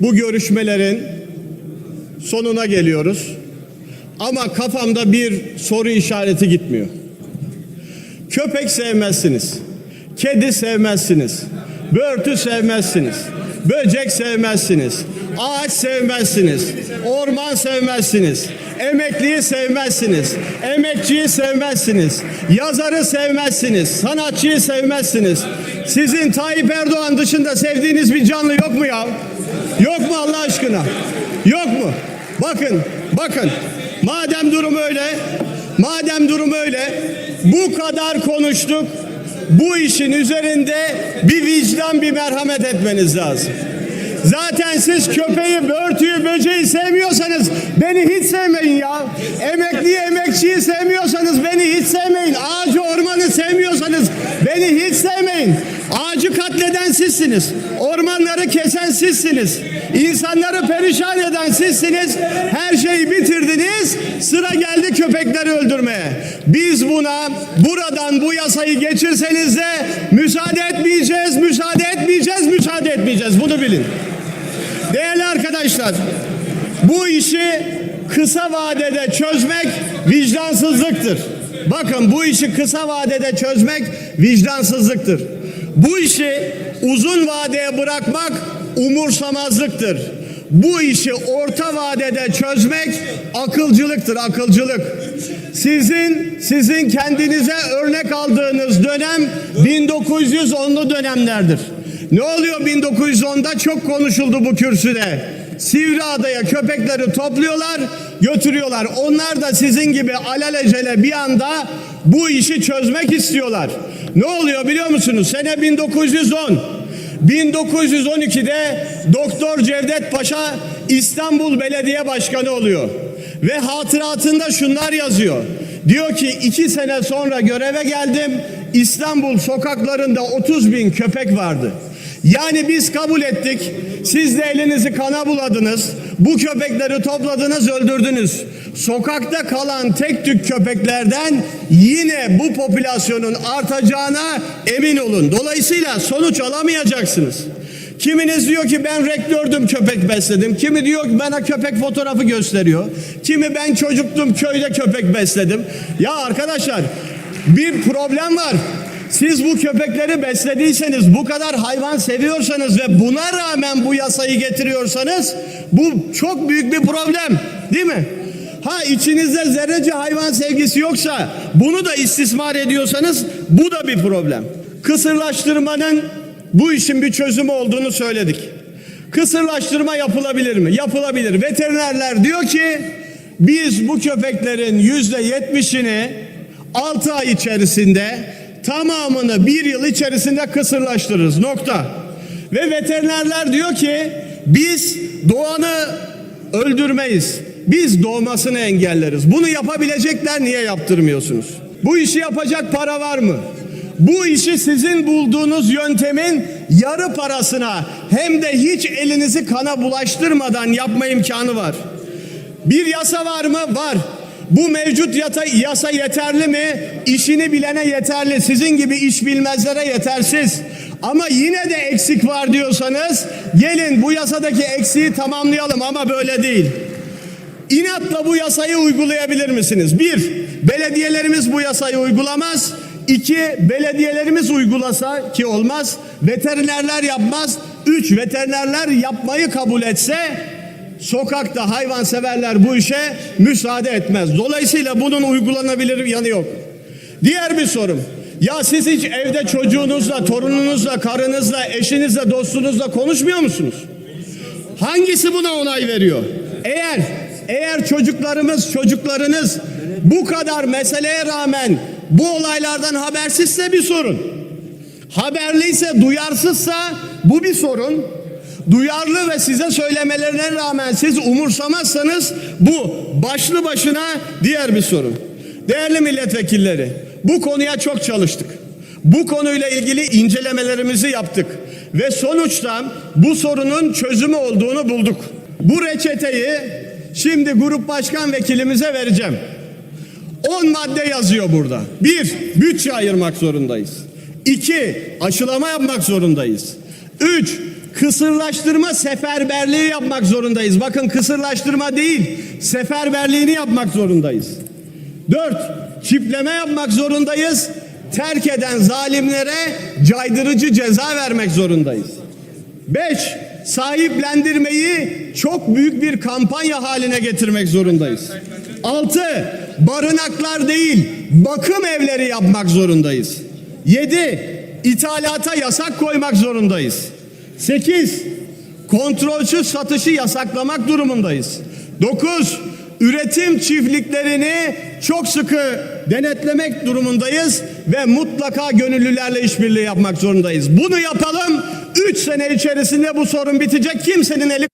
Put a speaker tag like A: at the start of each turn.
A: bu görüşmelerin sonuna geliyoruz. Ama kafamda bir soru işareti gitmiyor. Köpek sevmezsiniz. Kedi sevmezsiniz. Börtü sevmezsiniz. Böcek sevmezsiniz. Ağaç sevmezsiniz. Orman sevmezsiniz. Emekliyi sevmezsiniz. Emekçiyi sevmezsiniz. Yazarı sevmezsiniz. Sanatçıyı sevmezsiniz. Sizin Tayyip Erdoğan dışında sevdiğiniz bir canlı yok mu ya? Yok mu Allah aşkına? Yok mu? Bakın, bakın. Madem durum öyle, madem durum öyle, bu kadar konuştuk. Bu işin üzerinde bir vicdan, bir merhamet etmeniz lazım. Zaten siz köpeği, börtüyü, böceği sevmiyorsanız beni hiç sevmeyin ya. Emekliyi, emekçiyi sevmiyorsanız beni hiç sevmeyin. Ağacı, ormanı sevmiyorsanız beni hiç sevmeyin. Ağacı katleden sizsiniz. Ormanları kesen sizsiniz. İnsanları perişan eden sizsiniz. Her şeyi bitirdiniz. Sıra geldi köpekleri öldürmeye. Biz buna buradan bu yasayı geçirseniz de müsaade etmeyeceğiz, müsaade etmeyeceğiz, müsaade etmeyeceğiz. Bunu bilin. Değerli arkadaşlar, bu işi kısa vadede çözmek vicdansızlıktır. Bakın bu işi kısa vadede çözmek vicdansızlıktır. Bu işi uzun vadeye bırakmak umursamazlıktır. Bu işi orta vadede çözmek akılcılıktır, akılcılık. Sizin sizin kendinize örnek aldığınız dönem 1910'lu dönemlerdir. Ne oluyor 1910'da çok konuşuldu bu kürsüde. Sivriada'ya köpekleri topluyorlar, götürüyorlar. Onlar da sizin gibi alelacele bir anda bu işi çözmek istiyorlar. Ne oluyor biliyor musunuz? Sene 1910. 1912'de Doktor Cevdet Paşa İstanbul Belediye Başkanı oluyor. Ve hatıratında şunlar yazıyor. Diyor ki iki sene sonra göreve geldim. İstanbul sokaklarında 30 bin köpek vardı. Yani biz kabul ettik. Siz de elinizi kana buladınız. Bu köpekleri topladınız, öldürdünüz. Sokakta kalan tek tük köpeklerden yine bu popülasyonun artacağına emin olun. Dolayısıyla sonuç alamayacaksınız. Kiminiz diyor ki ben rektördüm köpek besledim. Kimi diyor ki bana köpek fotoğrafı gösteriyor. Kimi ben çocuktum köyde köpek besledim. Ya arkadaşlar bir problem var. Siz bu köpekleri beslediyseniz, bu kadar hayvan seviyorsanız ve buna rağmen bu yasayı getiriyorsanız bu çok büyük bir problem değil mi? Ha içinizde zerrece hayvan sevgisi yoksa bunu da istismar ediyorsanız bu da bir problem. Kısırlaştırmanın bu işin bir çözümü olduğunu söyledik. Kısırlaştırma yapılabilir mi? Yapılabilir. Veterinerler diyor ki biz bu köpeklerin yüzde yetmişini 6 ay içerisinde tamamını bir yıl içerisinde kısırlaştırırız. Nokta. Ve veterinerler diyor ki biz doğanı öldürmeyiz. Biz doğmasını engelleriz. Bunu yapabilecekler niye yaptırmıyorsunuz? Bu işi yapacak para var mı? Bu işi sizin bulduğunuz yöntemin yarı parasına hem de hiç elinizi kana bulaştırmadan yapma imkanı var. Bir yasa var mı? Var. Bu mevcut yata, yasa yeterli mi? İşini bilene yeterli. Sizin gibi iş bilmezlere yetersiz. Ama yine de eksik var diyorsanız gelin bu yasadaki eksiği tamamlayalım ama böyle değil. İnatla bu yasayı uygulayabilir misiniz? Bir, belediyelerimiz bu yasayı uygulamaz. İki, belediyelerimiz uygulasa ki olmaz. Veterinerler yapmaz. Üç, veterinerler yapmayı kabul etse sokakta hayvanseverler bu işe müsaade etmez. Dolayısıyla bunun uygulanabilir yanı yok. Diğer bir sorum. Ya siz hiç evde çocuğunuzla, torununuzla, karınızla, eşinizle, dostunuzla konuşmuyor musunuz? Hangisi buna onay veriyor? Eğer eğer çocuklarımız, çocuklarınız bu kadar meseleye rağmen bu olaylardan habersizse bir sorun. Haberliyse, duyarsızsa bu bir sorun. Duyarlı ve size söylemelerine rağmen siz umursamazsanız bu başlı başına diğer bir sorun. Değerli milletvekilleri, bu konuya çok çalıştık. Bu konuyla ilgili incelemelerimizi yaptık ve sonuçta bu sorunun çözümü olduğunu bulduk. Bu reçeteyi şimdi grup başkan vekilimize vereceğim. 10 madde yazıyor burada. Bir, bütçe ayırmak zorundayız. İki, aşılama yapmak zorundayız. Üç, kısırlaştırma seferberliği yapmak zorundayız. Bakın kısırlaştırma değil, seferberliğini yapmak zorundayız. Dört, çipleme yapmak zorundayız. Terk eden zalimlere caydırıcı ceza vermek zorundayız. Beş, sahiplendirmeyi çok büyük bir kampanya haline getirmek zorundayız. Altı, barınaklar değil, bakım evleri yapmak zorundayız. Yedi, ithalata yasak koymak zorundayız. Sekiz, kontrolsüz satışı yasaklamak durumundayız. 9. Üretim çiftliklerini çok sıkı denetlemek durumundayız ve mutlaka gönüllülerle işbirliği yapmak zorundayız. Bunu yapalım. 3 sene içerisinde bu sorun bitecek. Kimsenin eli